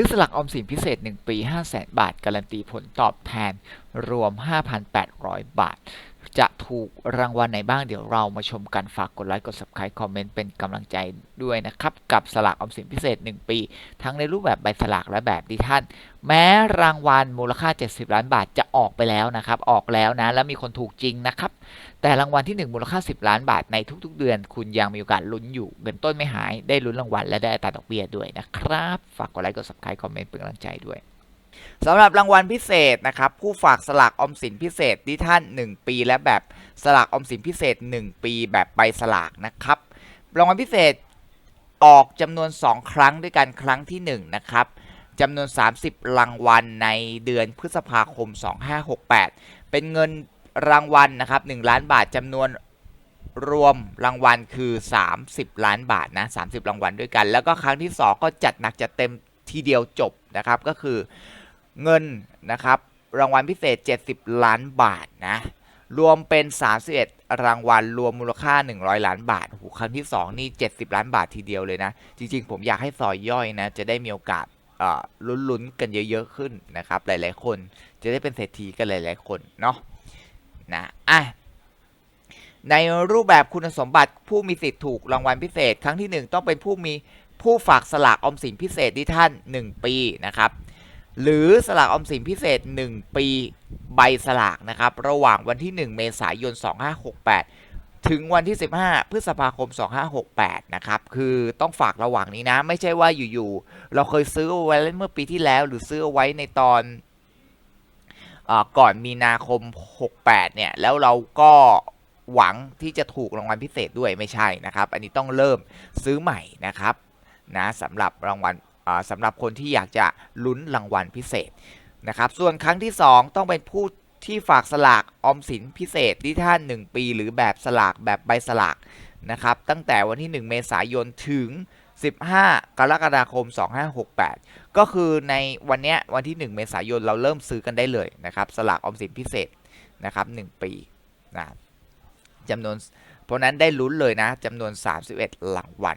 ซื้อสลักออมสินพิเศษ 1 ปี 5 0 0 0 0 0 บาท การันตีผลตอบแทนรวม 5,800 บาท จะถูกรางวัลไหนบ้างเดี๋ยวเรามาชมกันฝากกดไลค์กด subscribe คอมเมนต์เป็นกำลังใจด้วยนะครับ กับสลากออมสินพิเศษ 1 ปี ทั้งในรูปแบบใบสลากและแบบดิท่านแม้รางวัลมูลค่า 70 ล้านบาทจะออกไปแล้วนะครับ ออกแล้วนะ แล้วมีคนถูกจริงนะครับ แต่รางวัลที่ 1 มูลค่า 10 ล้านบาทในทุกๆ เดือน คุณยังมีโอกาสลุ้นอยู่เงินต้นไม่หายได้ลุ้นรางวัลและได้อัตราดอกเบี้ยด้วยนะครับฝากกดไลค์กด subscribe คอมเมนต์เป็นกำลังใจด้วย สำหรับรางวัลพิเศษนะครับผู้ฝากสลากอมสินพิเศษที่ท่าน 1 ปี และแบบสลากออมสินพิเศษ 1 ปีแบบใบสลากนะครับรางวัลพิเศษออกจำนวน 2 ครั้งด้วยกันครั้งที่ 1 นะครับจำนวน 30 รางวัลในเดือนพฤษภาคม 2568 เป็นเงินรางวัลนะครับ1ล้านบาทจำนวนรวมรางวัลคือ 30 ล้านบาทนะ30 รางวัลด้วยกัน แล้วก็ครั้งที่ 2 ก็จัดหนักจัดเต็ม ทีเดียวจบนะครับก็คือเงินนะครับรางวัลพิเศษ 70 ล้านบาทนะรวมเป็น 31 รางวัลรวมมูลค่า 100 ล้านบาทโอ้โหครั้งที่ 2 นี่ 70 ล้านบาททีเดียวเลยนะ จริงๆ ผมอยากให้ซอยย่อยนะ จะได้มีโอกาสลุ้นๆ กันเยอะๆ ขึ้นนะครับ หลายๆ คน จะได้เป็นเศรษฐีกันหลายๆ คนเนาะนะอะในรูปแบบคุณสมบัติผู้มีสิทธิ์ถูกรางวัลพิเศษ ครั้งที่ 1 ต้องเป็นผู้มี ผู้ฝากสลากออมสินพิเศษที่ท่าน 1 ปีนะครับหรือสลากอมสินพิเศษ 1 ปีใบสลากนะครับระหว่างวันที่ 1 เมษายน 2568 ถึงวันที่ 15 พฤษภาคม 2568 นะครับคือต้องฝากระหว่างนี้นะ ไม่ใช่ว่าอยู่ๆเราเคยซื้อไว้เมื่อปีที่แล้ว หรือซื้อไว้ในตอนอก่อนมีนาคม 68 เนี่ยแล้วเราก็หวังที่จะถูกรางวัลพิเศษด้วยไม่ใช่นะครับ อันนี้ต้องเริ่มซื้อใหม่นะครับ นะสำหรับรางวัลสำหรับคนที่อยากจะลุ้นรางวัลพิเศษนะครับส่วนครั้งที่ 2 ต้องเป็นผู้ที่ฝากสลากออมสินพิเศษที่ท่าน 1 ปีหรือแบบสลากแบบใบสลากนะครับตั้งแต่วันที่ 1 เมษายนถึง 15 กรกฎาคม 2568 ก็คือในวันนี้วันที่ 1 เมษายนเราเริ่มซื้อกันได้เลยนะครับสลากออมสินพิเศษนะครับ1ปีนะจำนวนเพราะนั้นได้ลุ้นเลยนะจำนวน 31รางวัล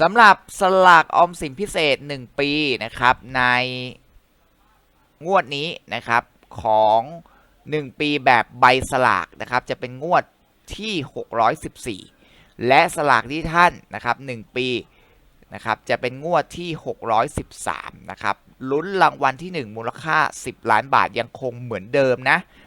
สำหรับสลากออมสินพิเศษ 1 ปีนะครับในงวดนี้นะครับของ 1 ปีแบบใบสลากนะครับจะเป็นงวดที่ 614 และสลากที่ท่านนะครับ1ปีนะครับจะเป็นงวดที่ 613นะครับลุ้นรางวัลที่ 1 มูลค่า 10 ล้านบาทยังคงเหมือนเดิมนะ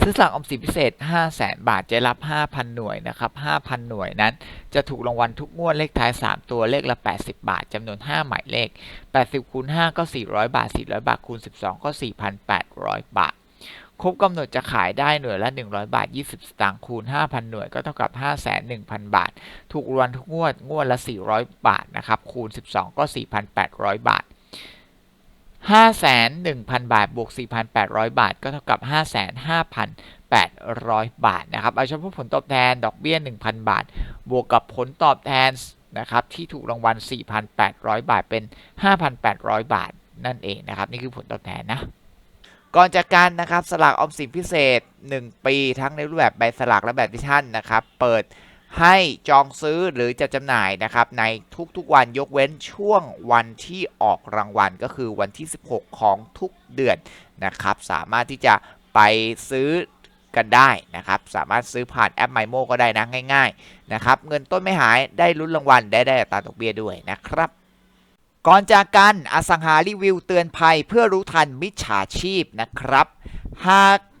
ซื้อสลากออมสินพิเศษ 5 0 0แสนบาทจะรับ 5,000 หน่วยนะครับ 5,000 หน่วยนั้น จะถูกรางวัลทุกงวดเลขท้าย 3 ตัวเลขละ 80 บาทจำนวน 5 หมายเลข 80คูณ5ก็ 400 บาท 400 บาทคูณ 12 ก็ 4,800 บาท ครบกำหนดจะขายได้หน่วยละ 100 บาท 20 สตางค์คูณ 5,000 หน่วยก็เท่ากับ5,100,000 บาท ถูกรางวัลทุกงวดงวดละ 400 บาทนะครับคูณ 12 ก็ 4,800 บาท 5,100,000 บาท บวก 4,800 บาท ก็เท่ากับ 55,800 บาทนะครับ เอาเฉพาะผลตอบแทนดอกเบี้ย 1,000 บาท บวกกับผลตอบแทนนะครับที่ถูกรางวัล 4,800 บาทเป็น 5,800 บาทนั่นเองนะครับ นี่คือผลตอบแทนนะก่อนจากกันนะครับสลากออมสินพิเศษ 1 ปีทั้งในรูปแบบใบสลากและแบบดิชั่นนะครับ เปิด ให้จองซื้อหรือจะจำหน่ายนะครับในทุกๆวันยกเว้นช่วงวันที่ออกรางวัลก็คือวันที่ 16 ของทุกเดือนนะครับ สามารถที่จะไปซื้อกันได้นะครับ สามารถซื้อผ่านแอป MyMo ก็ได้นะง่าย ๆนะครับ เงินต้นไม่หายได้ลุ้นรางวัลได้ได้อัตราดอกเบี้ยด้วยนะครับ ก่อนจากกันอสังหารีวิวเตือนภัยเพื่อรู้ทันมิจฉาชีพนะครับ หาก